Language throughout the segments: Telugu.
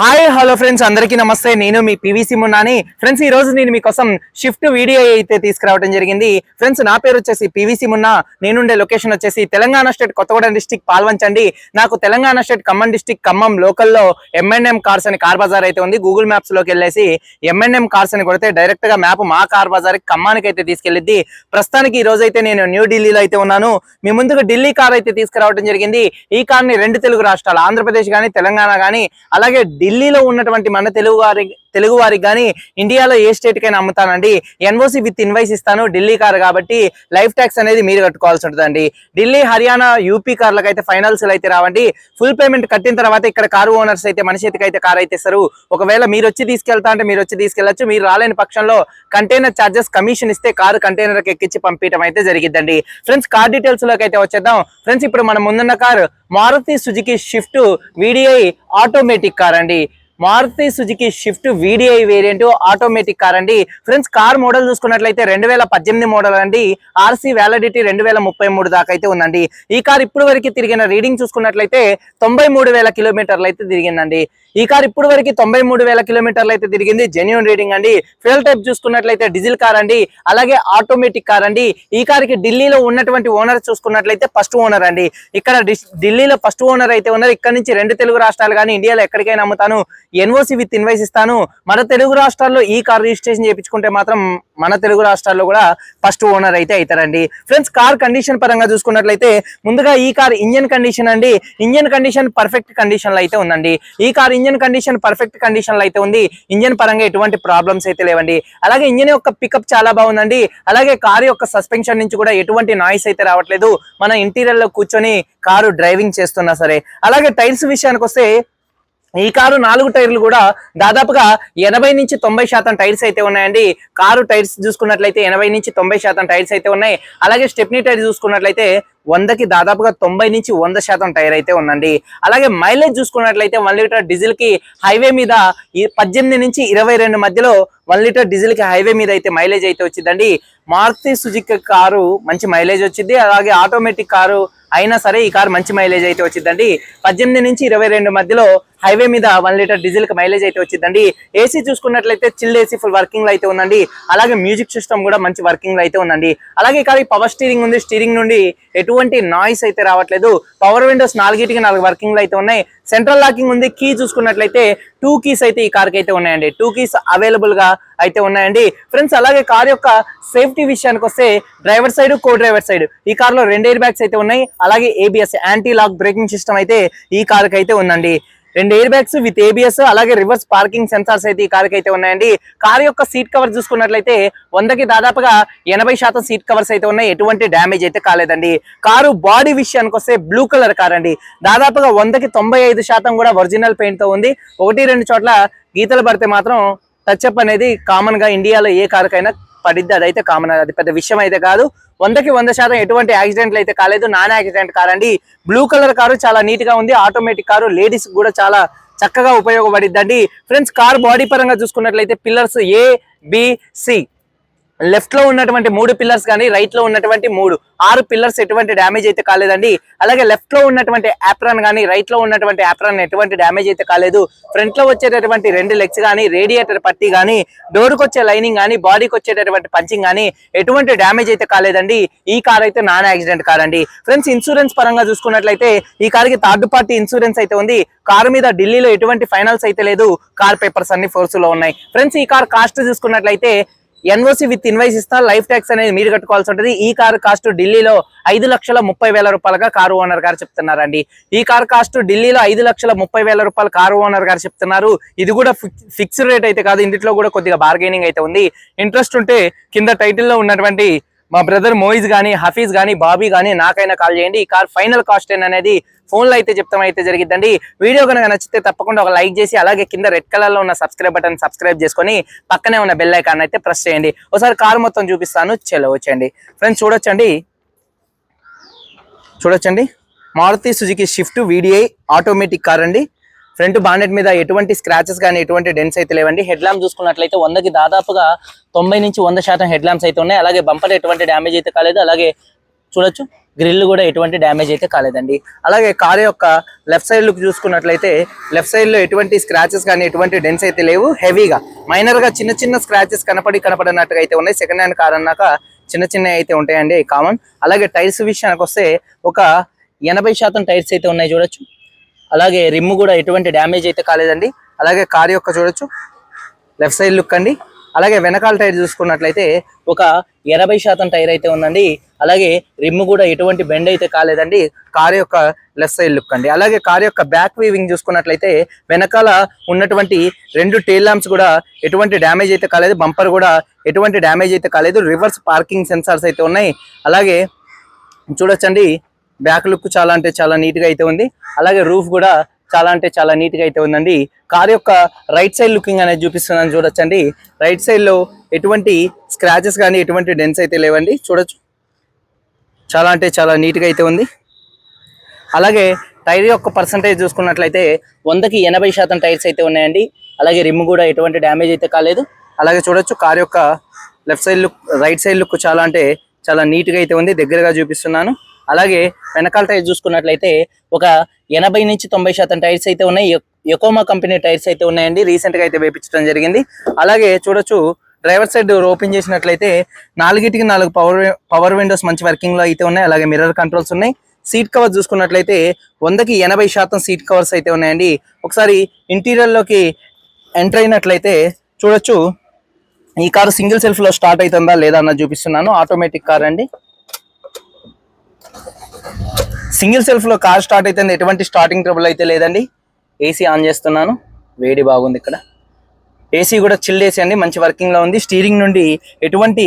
హాయ్ హలో ఫ్రెండ్స్ అందరికీ నమస్తే. నేను మీ పివిసి మున్నాని. ఫ్రెండ్స్ ఈ రోజు నేను మీకోసం షిఫ్ట్ వీడియో అయితే తీసుకురావడం జరిగింది. ఫ్రెండ్స్ నా పేరు వచ్చేసి పివిసి మున్నా. నేనుండే లొకేషన్ వచ్చేసి తెలంగాణ స్టేట్ కొత్తగూడెం డిస్టిక్ పాల్వంచండి. నాకు తెలంగాణ స్టేట్ ఖమ్మం డిస్టిక్ ఖమ్మం లోకల్లో ఎంఎన్ఎం కార్స్ అని కార్ బజార్ అయితే ఉంది. గూగుల్ మ్యాప్స్లోకి వెళ్ళేసి ఎంఎన్ఎం కార్స్ అని కొడితే డైరెక్ట్గా మ్యాప్ మా కార్ బజార్ ఖమ్మానికి అయితే తీసుకెళ్ళిద్ది. ప్రస్తుతానికి ఈ రోజు అయితే నేను న్యూ ఢిల్లీలో అయితే ఉన్నాను. మీ ముందుకు ఢిల్లీ కార్ అయితే తీసుకురావడం జరిగింది. ఈ కార్ని రెండు తెలుగు రాష్ట్రాలు ఆంధ్రప్రదేశ్ కానీ తెలంగాణ కానీ అలాగే ఢిల్లీలో ఉన్నటువంటి మన తెలుగు వారి తెలుగు వారికి కానీ ఇండియాలో ఏ స్టేట్ కైనా అమ్ముతానండి. ఎన్ఓసి విత్ ఇన్వైస్ ఇస్తాను. ఢిల్లీ కార్ కాబట్టి లైఫ్ ట్యాక్స్ అనేది మీరు కట్టుకోవాల్సి ఉంటుందండి. ఢిల్లీ హర్యానా యూపీ కార్లకు అయితే ఫైనల్స్ అయితే రావండి. ఫుల్ పేమెంట్ కట్టిన తర్వాత ఇక్కడ కారు ఓనర్స్ అయితే మన చేతికి అయితే కార్ అయితే ఇస్తారు. ఒకవేళ మీరు వచ్చి తీసుకెళ్తా అంటే మీరు వచ్చి తీసుకెళ్ళొచ్చు మీరు రాలేని పక్షంలో కంటైనర్ చార్జెస్ కమిషన్ ఇస్తే కారు కంటైనర్కి ఎక్కించి పంపించడం అయితే జరిగిద్దండి. ఫ్రెండ్స్ కార్ డీటెయిల్స్లోకి అయితే వచ్చేద్దాం. ఫ్రెండ్స్ ఇప్పుడు మనం ముందున్న car Maruti Suzuki Swift VDI automatic car అండి. Maruti Suzuki Swift VDI variant automatic car అండి. ఫ్రెండ్స్ కార్ మోడల్ చూసుకున్నట్లయితే రెండు వేల పద్దెనిమిది మోడల్ అండి. ఆర్సీ వ్యాలిడిటీ రెండు వేల ముప్పై మూడు దాకా అయితే ఉందండి. ఈ కార్ ఇప్పుడు వరకు తిరిగిన రీడింగ్ చూసుకున్నట్లయితే తొంభై మూడు వేల కిలోమీటర్లు అయితే తిరిగిందండి. ఈ కార్ ఇప్పుడు వరకు తొంభై మూడు వేల కిలోమీటర్లు అయితే తిరిగింది. జెన్యున్ రీడింగ్ అండి. ఫ్యూల్ టైప్ చూసుకున్నట్లయితే డీజిల్ కార్ అండి. అలాగే ఆటోమేటిక్ కార్ అండి. ఈ కార్కి ఢిల్లీలో ఉన్నటువంటి ఓనర్ చూసుకున్నట్లయితే ఫస్ట్ ఓనర్ అండి. ఇక్కడ ఢిల్లీలో ఫస్ట్ ఓనర్ అయితే ఉన్నారు. ఇక్కడ నుంచి రెండు తెలుగు రాష్ట్రాలు కానీ ఇండియాలో ఎక్కడికైనా అమ్ముతాను. ఎన్ఓసి విత్ ఇన్వైస్ ఇస్తాను. మన తెలుగు రాష్ట్రాల్లో ఈ కార్ రిజిస్ట్రేషన్ చేయించుకుంటే మాత్రం మన తెలుగు రాష్ట్రాల్లో కూడా ఫస్ట్ ఓనర్ అయితే అవుతారండి. ఫ్రెండ్స్ కార్ కండిషన్ పరంగా చూసుకున్నట్లయితే ముందుగా ఈ కార్ ఇంజన్ కండిషన్ అండి. ఇంజన్ కండిషన్ పర్ఫెక్ట్ కండిషన్లో అయితే ఉందండి. ఈ కార్ ఇంజన్ కండిషన్ పర్ఫెక్ట్ కండిషన్లో అయితే ఉంది. ఇంజన్ పరంగా ఎటువంటి ప్రాబ్లమ్స్ అయితే లేవండి. అలాగే ఇంజన్ యొక్క పికప్ చాలా బాగుందండి. అలాగే కారు యొక్క సస్పెన్షన్ నుంచి కూడా ఎటువంటి నాయిస్ అయితే రావట్లేదు. మన ఇంటీరియర్లో కూర్చొని కారు డ్రైవింగ్ చేస్తున్నా సరే. అలాగే టైర్స్ విషయానికి వస్తే ఈ కారు నాలుగు టైర్లు కూడా దాదాపుగా ఎనభై నుంచి తొంభై శాతం టైర్స్ అయితే ఉన్నాయండి. కారు టైర్స్ చూసుకున్నట్లయితే ఎనభై నుంచి తొంభై శాతం టైర్స్ అయితే ఉన్నాయి. అలాగే స్టెప్నీ టైర్ చూసుకున్నట్లయితే వందకి దాదాపుగా తొంభై నుంచి వంద శాతం టైర్ అయితే ఉందండి. అలాగే మైలేజ్ చూసుకున్నట్లయితే వన్ లీటర్ డీజిల్కి హైవే మీద పద్దెనిమిది నుంచి ఇరవై రెండు మధ్యలో వన్ లీటర్ డీజిల్కి హైవే మీద అయితే మైలేజ్ అయితే వచ్చిందండి. మారుతి సుజుకి కారు మంచి మైలేజ్ వచ్చింది. అలాగే ఆటోమేటిక్ కారు అయినా సరే ఈ కారు మంచి మైలేజ్ అయితే వచ్చిందండి. పద్దెనిమిది నుంచి ఇరవై రెండు మధ్యలో హైవే మీద వన్ లీటర్ డీజిల్కి మైలేజ్ అయితే వచ్చిందండి. ఏసీ చూసుకున్నట్లయితే చిల్ ఏసీ ఫుల్ వర్కింగ్లో అయితే ఉందండి. అలాగే మ్యూజిక్ సిస్టమ్ కూడా మంచి వర్కింగ్లో అయితే ఉందండి. అలాగే ఈ కార్ పవర్ స్టీరింగ్ ఉంది. స్టీరింగ్ నుండి ఎటువంటి నాయిస్ అయితే రావట్లేదు. పవర్ విండోస్ నాలుగిటికి నాలుగు వర్కింగ్లో అయితే ఉన్నాయి. సెంట్రల్ లాకింగ్ ఉంది. కీ చూసుకున్నట్లయితే టూ కీస్ అయితే ఈ కార్కి అయితే ఉన్నాయండి. టూ కీస్ అవైలబుల్గా అయితే ఉన్నాయండి. ఫ్రెండ్స్ అలాగే కార్ యొక్క సేఫ్టీ విషయానికి వస్తే driver side co driver side ఈ కార్లో రెండు ఎయిర్ బ్యాగ్స్ అయితే ఉన్నాయి. అలాగే ABS anti lock braking system అయితే ఈ కార్కి అయితే ఉందండి. రెండు ఎయిర్ బ్యాగ్స్ విత్ ఏబిఎస్ అలాగే రివర్స్ పార్కింగ్ సెన్సార్స్ అయితే ఈ కార్కి అయితే ఉన్నాయండి. కార్ యొక్క సీట్ కవర్ చూసుకున్నట్లయితే వందకి దాదాపుగా ఎనభై శాతం సీట్ కవర్స్ అయితే ఉన్నాయి. ఎటువంటి డ్యామేజ్ అయితే కాలేదండి. కారు బాడీ విషయానికి వస్తే బ్లూ కలర్ కార్ అండి. దాదాపుగా వందకి తొంభై ఐదు శాతం కూడా ఒరిజినల్ పెయింట్తో ఉంది. ఒకటి రెండు చోట్ల గీతలు పడితే మాత్రం టచ్అప్ అనేది కామన్గా ఇండియాలో ఏ కారుకైనా పడిద్ది. అదైతే కామన్ అది పెద్ద విషయం అయితే కాదు. వందకి వంద శాతం ఎటువంటి యాక్సిడెంట్లు అయితే కాలేదు. నాన్ యాక్సిడెంట్ కార్ అండి. బ్లూ కలర్ కారు చాలా నీట్గా ఉంది. ఆటోమేటిక్ కారు లేడీస్ కూడా చాలా చక్కగా ఉపయోగపడిద్దండి. ఫ్రెండ్స్ కార్ బాడీ పరంగా చూసుకున్నట్లయితే పిల్లర్స్ ఏ బి సి లెఫ్ట్లో ఉన్నటువంటి మూడు పిల్లర్స్ కానీ రైట్లో ఉన్నటువంటి మూడు ఆరు పిల్లర్స్ ఎటువంటి డ్యామేజ్ అయితే కాలేదండి. అలాగే లెఫ్ట్లో ఉన్నటువంటి యాప్రాన్ కానీ రైట్లో ఉన్నటువంటి యాప్రాన్ ఎటువంటి డ్యామేజ్ అయితే కాలేదు. ఫ్రంట్లో వచ్చేటటువంటి రెండు లెగ్స్ కానీ రేడియేటర్ పట్టి కానీ డోర్కి వచ్చే లైనింగ్ కానీ బాడీకి వచ్చేటటువంటి పంచింగ్ కానీ ఎటువంటి డ్యామేజ్ అయితే కాలేదండి. ఈ కార్ అయితే నాన్ యాక్సిడెంట్ కార్ అండి. ఫ్రెండ్స్ ఇన్సూరెన్స్ పరంగా చూసుకున్నట్లయితే ఈ కార్కి థర్డ్ పార్టీ ఇన్సూరెన్స్ అయితే ఉంది. కారు మీద ఢిల్లీలో ఎటువంటి ఫైనల్స్ అయితే లేదు. కార్ పేపర్స్ అన్ని ఫోర్స్లో ఉన్నాయి. ఫ్రెండ్స్ ఈ కార్ కాస్ట్ చూసుకున్నట్లయితే ఎన్ఓసి విత్ ఇన్వైస్ ఇస్తా లైఫ్ ట్యాక్స్ అనేది మీరు కట్టుకోవాల్సి ఉంటుంది. ఈ కార్ కాస్ట్ ఢిల్లీలో ఐదు లక్షల ముప్పై వేల రూపాయలుగా కారు ఓనర్ గారు చెప్తున్నారండి. ఈ కార్ కాస్ట్ ఢిల్లీలో ఐదు లక్షల ముప్పై వేల రూపాయలు కారు ఓనర్ గారు చెప్తున్నారు. ఇది కూడా ఫిక్స్డ్ రేట్ అయితే కాదు. ఇందులో కూడా కొద్దిగా బార్గెనింగ్ అయితే ఉంది. ఇంట్రెస్ట్ ఉంటే కింద టైటిల్లో ఉన్నటువంటి మా బ్రదర్ మోయిజ్ గానీ హఫీజ్ గానీ బాబీ గానీ నాకైనా కాల్ చేయండి. ఈ కార్ ఫైనల్ కాస్ట్ అనేది ఫోన్లో అయితే చెప్తాం అయితే జరిగిద్దండి. వీడియో కనుక నచ్చితే తప్పకుండా ఒక లైక్ చేసి అలాగే కింద రెడ్ కలర్లో ఉన్న సబ్స్క్రైబ్ బటన్ సబ్స్క్రైబ్ చేసుకొని పక్కనే ఉన్న బెల్ ఐకాన్ అయితే ప్రెస్ చేయండి. ఒకసారి కార్ మొత్తం చూపిస్తాను. చలో వచ్చండి ఫ్రెండ్స్ చూడొచ్చండి. చూడొచ్చండి. Maruti Suzuki Swift VDI automatic car అండి. ఫ్రంట్ బానెట్ మీద ఎటువంటి స్క్రాచెస్ కానీ ఎటువంటి డెన్స్ అయితే లేవండి. హెడ్ ల్యాంప్ చూసుకున్నట్లయితే వందకి దాదాపుగా తొంభై నుంచి వంద శాతం హెడ్ ల్యాంప్స్ అయితే ఉన్నాయి. అలాగే బంపర్ ఎటువంటి డ్యామేజ్ అయితే కాలేదు. అలాగే చూడొచ్చు గ్రిల్ కూడా ఎటువంటి డ్యామేజ్ అయితే కాలేదండి. అలాగే కారు యొక్క లెఫ్ట్ సైడ్ లుక్ చూసుకున్నట్లయితే లెఫ్ట్ సైడ్లో ఎటువంటి స్క్రాచెస్ కానీ ఎటువంటి డెన్స్ అయితే లేవు. హెవీగా మైనర్గా చిన్న చిన్న స్క్రాచెస్ కనపడి కనపడినట్టుగా అయితే ఉన్నాయి. సెకండ్ హ్యాండ్ కార్ అన్నాక చిన్న చిన్న అయితే ఉంటాయండి కామన్ అలాగే టైర్స్ విషయానికి వస్తే ఒక ఎనభై శాతం టైర్స్ అయితే ఉన్నాయి చూడొచ్చు. అలాగే రిమ్ కూడా ఎటువంటి డ్యామేజ్ అయితే కాలేదండి. అలాగే కార్ యొక్క చూడొచ్చు. లెఫ్ట్ సైడ్ లుక్ అండి. అలాగే వెనకాల టైర్ చూసుకున్నట్లయితే ఒక ఎనభై శాతం టైర్ అయితే ఉందండి. అలాగే రిమ్ కూడా ఎటువంటి బెండ్ అయితే కాలేదండి. కార్ యొక్క లెఫ్ట్ సైడ్ లుక్ అండి. అలాగే కార్ యొక్క బ్యాక్ వీవింగ్ చూసుకున్నట్లయితే వెనకాల ఉన్నటువంటి రెండు టైల్ ల్యాంప్స్ కూడా ఎటువంటి డ్యామేజ్ అయితే కాలేదు. బంపర్ కూడా ఎటువంటి డ్యామేజ్ అయితే కాలేదు. రివర్స్ పార్కింగ్ సెన్సార్స్ అయితే ఉన్నాయి. అలాగే చూడొచ్చండి. బ్యాక్ లుక్ చాలా అంటే చాలా నీట్గా అయితే ఉంది. అలాగే రూఫ్ కూడా చాలా అంటే చాలా నీట్గా అయితే ఉందండి. కార్ యొక్క రైట్ సైడ్ లుకింగ్ అనేది చూపిస్తున్నాను చూడొచ్చండి. రైట్ సైడ్లో ఎటువంటి స్క్రాచెస్ కానీ ఎటువంటి డెన్స్ అయితే లేవండి. చూడొచ్చు. చాలా అంటే చాలా నీట్గా అయితే ఉంది. అలాగే టైర్ యొక్క పర్సంటేజ్ చూసుకున్నట్లయితే వందకి ఎనభై శాతం టైర్స్ అయితే ఉన్నాయండి. అలాగే రిమ్ కూడా ఎటువంటి డ్యామేజ్ అయితే కాలేదు. అలాగే చూడొచ్చు కార్ యొక్క left side look right side look చాలా అంటే చాలా నీట్గా అయితే ఉంది. దగ్గరగా చూపిస్తున్నాను. అలాగే వెనకాల టైర్ చూసుకున్నట్లయితే ఒక ఎనభై నుంచి తొంభై శాతం టైర్స్ అయితే ఉన్నాయి. ఎకోమా కంపెనీ టైర్స్ అయితే ఉన్నాయండి. రీసెంట్గా అయితే వేపించడం జరిగింది. అలాగే చూడొచ్చు డ్రైవర్ సైడ్ డోర్ ఓపెన్ చేసినట్లయితే నాలుగిటికి నాలుగు పవర్ పవర్ విండోస్ మంచి వర్కింగ్లో అయితే ఉన్నాయి. అలాగే మిర్రర్ కంట్రోల్స్ ఉన్నాయి. సీట్ కవర్ చూసుకున్నట్లయితే వందకి ఎనభై శాతం సీట్ కవర్స్ అయితే ఉన్నాయండి. ఒకసారి ఇంటీరియర్లోకి ఎంటర్ అయినట్లయితే చూడొచ్చు ఈ కారు సింగిల్ సెల్ఫ్లో స్టార్ట్ అవుతుందా లేదా అన్నది చూపిస్తున్నాను. ఆటోమేటిక్ కార్ అండి. సింగిల్ సెల్ఫ్లో కార్ స్టార్ట్ అయితే ఎటువంటి స్టార్టింగ్ ట్రబుల్ అయితే లేదండి. ఏసీ ఆన్ చేస్తున్నాను. వేడి బాగుంది ఇక్కడ. ఏసీ కూడా చిల్ ఏసీ అండి. మంచి వర్కింగ్లో ఉంది. స్టీరింగ్ నుండి ఎటువంటి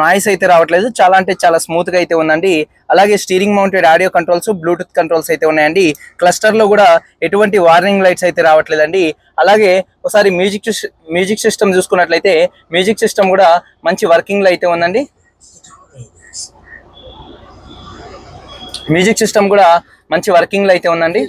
నాయిస్ అయితే రావట్లేదు. చాలా అంటే చాలా స్మూత్గా అయితే ఉందండి. అలాగే steering mounted audio controls bluetooth controls అయితే ఉన్నాయండి. క్లస్టర్లో కూడా ఎటువంటి వార్నింగ్ లైట్స్ అయితే రావట్లేదండి. అలాగే ఒకసారి మ్యూజిక్ మ్యూజిక్ సిస్టమ్ చూసుకున్నట్లయితే మ్యూజిక్ సిస్టమ్ కూడా మంచి వర్కింగ్లో అయితే ఉందండి. మ్యూజిక్ సిస్టమ్ కూడా మంచి వర్కింగ్లో అయితే ఉందండి.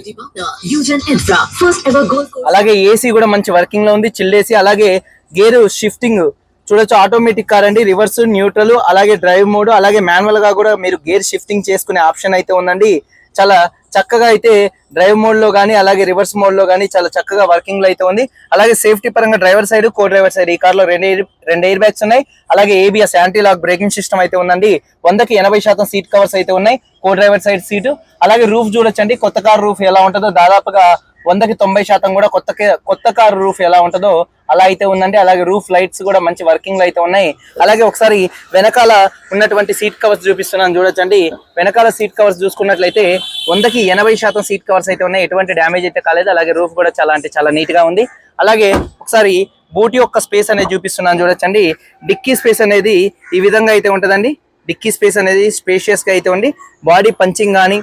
అలాగే ఏసీ కూడా మంచి వర్కింగ్లో ఉంది చిల్ ఏసీ అలాగే గేర్ షిఫ్టింగ్ చూడొచ్చు ఆటోమేటిక్ కార్ అండి రివర్స్ న్యూట్రల్ అలాగే డ్రైవ్ మోడ్ అలాగే మాన్యువల్గా కూడా మీరు గేర్ షిఫ్టింగ్ చేసుకునే ఆప్షన్ అయితే ఉందండి చాలా చక్కగా అయితే డ్రైవ్ మోడ్లో కానీ అలాగే రివర్స్ మోడ్లో కానీ చాలా చక్కగా వర్కింగ్లో అయితే ఉంది. అలాగే సేఫ్టీ పరంగా driver side co driver side ఈ కార్లో రెండు ఎయిర్ రెండు ఎయిర్ బ్యాగ్స్ ఉన్నాయి. అలాగే ABS anti lock braking system అయితే ఉందండి. వందకి ఎనభై శాతం సీట్ కవర్స్ అయితే ఉన్నాయి. కో డ్రైవర్ సైడ్ సీటు అలాగే రూఫ్ చూడొచ్చండి. కొత్త కార్ రూఫ్ ఎలా ఉంటుందో దాదాపుగా వందకి తొంభై శాతం కూడా కొత్త కొత్త కార్ రూఫ్ ఎలా ఉంటుందో అలా అయితే ఉందండి. అలాగే రూఫ్ లైట్స్ కూడా మంచి వర్కింగ్లో అయితే ఉన్నాయి. అలాగే ఒకసారి వెనకాల ఉన్నటువంటి సీట్ కవర్స్ చూపిస్తున్నాను చూడొచ్చండి. వెనకాల సీట్ కవర్స్ చూసుకున్నట్లయితే వందకి ఎనభై శాతం సీట్ కవర్స్ అయితే ఉన్నాయి. ఎటువంటి డ్యామేజ్ అయితే కాలేదు. అలాగే రూఫ్ కూడా చాలా అంటే చాలా నీట్గా ఉంది. అలాగే ఒకసారి బూట్ యొక్క స్పేస్ అనేది చూపిస్తున్నాను చూడొచ్చండి. డిక్కీ స్పేస్ అనేది ఈ విధంగా అయితే ఉంటుందండి. డిక్కీ స్పేస్ అనేది స్పేషియస్గా అయితే ఉంది. బాడీ పంచింగ్ కానీ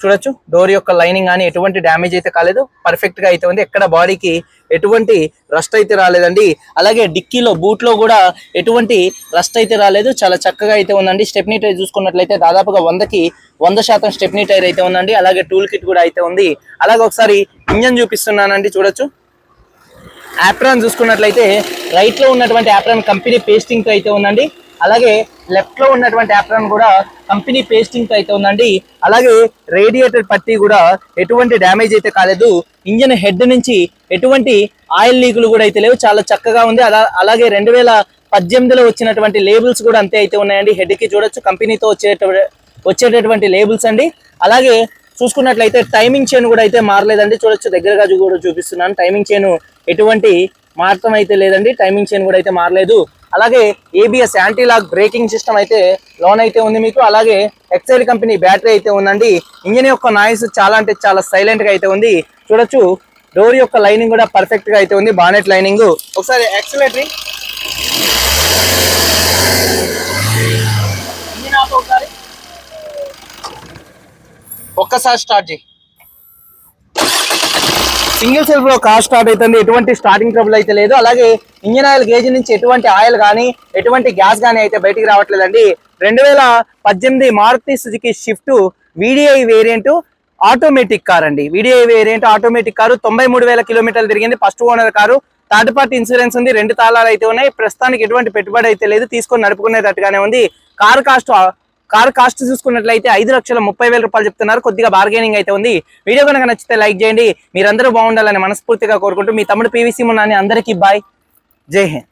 చూడొచ్చు. డోర్ యొక్క లైనింగ్ కానీ ఎటువంటి డ్యామేజ్ అయితే కాలేదు. పర్ఫెక్ట్గా అయితే ఉంది. ఎక్కడ బాడీకి ఎటువంటి రస్ట్ అయితే రాలేదండి. అలాగే డిక్కీలో బూట్లో కూడా ఎటువంటి రస్ట్ అయితే రాలేదు. చాలా చక్కగా అయితే ఉందండి. స్టెప్నీ టైర్ చూసుకున్నట్లయితే దాదాపుగా వందకి వంద శాతం స్టెప్నీ టైర్ అయితే ఉందండి. అలాగే టూల్ కిట్ కూడా అయితే ఉంది. అలాగే ఒకసారి ఇంజన్ చూపిస్తున్నానండి. చూడొచ్చు. యాప్రాన్ చూసుకున్నట్లయితే రైట్లో ఉన్నటువంటి యాప్రాన్ కంపెనీ పేస్టింగ్తో అయితే ఉందండి. అలాగే లెఫ్ట్లో ఉన్నటువంటి యాప్రాన్ కూడా కంపెనీ పేస్టింగ్తో అయితే ఉందండి. అలాగే రేడియేటర్ పట్టీ కూడా ఎటువంటి డ్యామేజ్ అయితే కాలేదు. ఇంజన్ హెడ్ నుంచి ఎటువంటి ఆయిల్ లీకులు కూడా అయితే లేవు. చాలా చక్కగా ఉంది. అలా అలాగే రెండు వేల పద్దెనిమిదిలో వచ్చినటువంటి లేబుల్స్ కూడా అంతే అయితే ఉన్నాయండి. హెడ్కి చూడొచ్చు కంపెనీతో వచ్చే వచ్చేటటువంటి లేబుల్స్ అండి. అలాగే చూసుకున్నట్లయితే టైమింగ్ చైన్ కూడా అయితే మారలేదండి. చూడొచ్చు దగ్గరగా కూడా చూపిస్తున్నాను. టైమింగ్ చైన్ ఎటువంటి మార్తం అయితే లేదండి. టైమింగ్ చైన్ కూడా అయితే మారలేదు. అలాగే ABS anti lock braking system అయితే లోన్ అయితే ఉంది మీకు. అలాగే ఎక్సైల్ కంపెనీ బ్యాటరీ అయితే ఉందండి. ఇంజిన్ యొక్క నాయిస్ చాలా అంటే చాలా సైలెంట్గా అయితే ఉంది. చూడొచ్చు డోర్ యొక్క లైనింగ్ కూడా పర్ఫెక్ట్గా అయితే ఉంది బానెట్ లైనింగ్ ఒకసారి ఎక్సలేటరీ ఇంజిన్ ఆఫ్ ఒకసారి. ఒక్కసారి స్టార్ట్ చేయి. సింగిల్ సెల్ఫ్లో కార్ స్టార్ట్ అవుతుంది. ఎటువంటి స్టార్టింగ్ ట్రబుల్ అయితే లేదు. అలాగే ఇంజిన్ ఆయిల్ గేజ్ నుంచి ఎటువంటి ఆయిల్ కానీ ఎటువంటి గ్యాస్ కానీ అయితే బయటికి రావట్లేదండి. రెండు వేల పద్దెనిమిది Maruti Suzuki Swift VDI variant automatic car అండి. వీడిఐ వేరియంట్ ఆటోమేటిక్ కారు తొంభై మూడు వేల కిలోమీటర్లు తిరిగింది. First owner car. Third party insurance ఉంది. రెండు తాళాలు అయితే ఉన్నాయి. ప్రస్తుతానికి ఎటువంటి పెట్టుబడి అయితే లేదు. తీసుకొని నడుపుకునేటట్టుగానే ఉంది. కార్ కాస్ట్ కార్ కాస్ట్ చూసుకున్నట్లయితే ఐదు లక్షల ముప్పై వేల రూపాయలు చెప్తున్నారు. కొద్దిగా బార్గెనింగ్ అయితే ఉంది. వీడియో కనుక నచ్చితే లైక్ చేయండి. మీరందరూ బాగుండాలని మనస్ఫూర్తిగా కోరుకుంటూ మీ తమ్ముడు పీవీసీ మున్నాని అందరికీ బాయ్ జై హింద్.